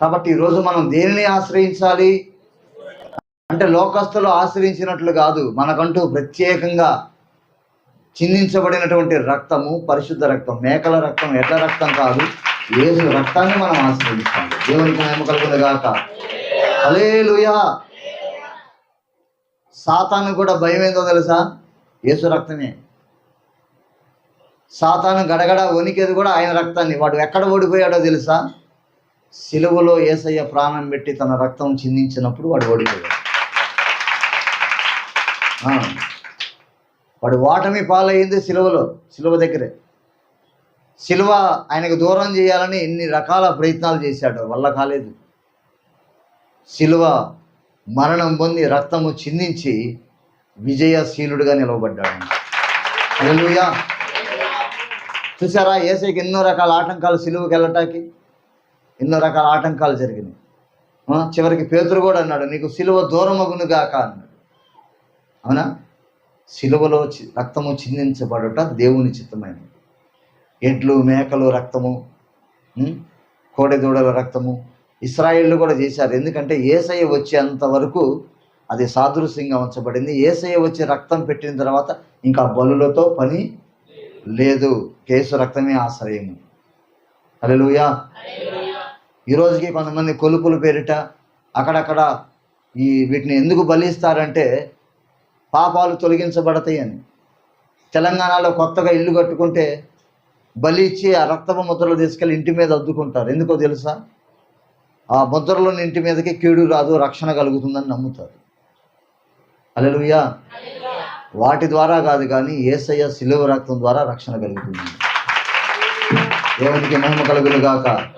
కాబట్టి ఈరోజు మనం దేనిని ఆశ్రయించాలి? అంటే లోకస్తులు ఆశ్రయించినట్లు కాదు మనకంటూ ప్రత్యేకంగా చిందించబడినటువంటి రక్తము పరిశుద్ధ రక్తం మేకల రక్తం ఎడ్ల రక్తం కాదు ఏసు రక్తాన్ని మనం ఆశ్రయిస్తాం దేవునికి మహిమ కలుగుతుంది గాక. అలేలుయా సాతాను కూడా భయం ఏందో తెలుసా? యేసు రక్తమే. సాతాను గడగడ వణికేది కూడా ఆయన రక్తాన్ని. వాడు ఎక్కడ ఓడిపోయాడో తెలుసా? సిలువలో ఏసయ్య ప్రాణం పెట్టి తన రక్తం చిందించినప్పుడు వాడు ఓడిపోయాడు. వాడు ఓటమి పాలయ్యింది సిలువలో సిలువ దగ్గరే. సిలువ ఆయనకు దూరం చేయాలని ఎన్ని రకాల ప్రయత్నాలు చేశాడు వల్ల కాలేదు. సిలువ మరణం పొంది రక్తము చిందించి విజయశీలుడుగా నిలవబడ్డాడు. చూసారా ఏసైకి ఎన్నో రకాల ఆటంకాలు సిలువకి వెళ్ళటానికి? ఎన్నో రకాల ఆటంకాలు జరిగినాయి. చివరికి పేతురు కూడా అన్నాడు నీకు సిలువ దూరమగును గాక అన్నాడు. అవునా? సిలువలో చి- రక్తము చిందించబడుట దేవుని చిత్తమైనది. ఎడ్లు మేకలు రక్తము కోడెదూడల రక్తము ఇస్రాయిళ్ళు కూడా చేశారు. ఎందుకంటే ఏసయ్య వచ్చేంత వరకు అది సాదృశ్యంగా ఉంచబడింది. ఏసయ్య వచ్చి రక్తం పెట్టిన తర్వాత ఇంకా బలులతో పని లేదు. కేసు రక్తమే ఆశ్రయము. అలెలుయా ఈ రోజుకి కొంతమంది కొలుపులు పేరిట అక్కడక్కడ ఈ వీటిని ఎందుకు బలిస్తారంటే పాపాలు తొలగించబడతాయి అని. తెలంగాణలో కొత్తగా ఇల్లు కట్టుకుంటే బలి ఇచ్చి ఆ రక్తపు ముద్రలు తీసుకెళ్ళి ఇంటి మీద అద్దుకుంటారు. ఎందుకో తెలుసా? ఆ ముద్రలోని ఇంటి మీదకి కీడు రాదు రక్షణ కలుగుతుందని నమ్ముతారు. అలెలుయా వాటి ద్వారా కాదు కానీ ఏసయ్య సిలువ రక్తం ద్వారా రక్షణ కలుగుతుంది. దేవునికి మహిమ కలుగులు గాక.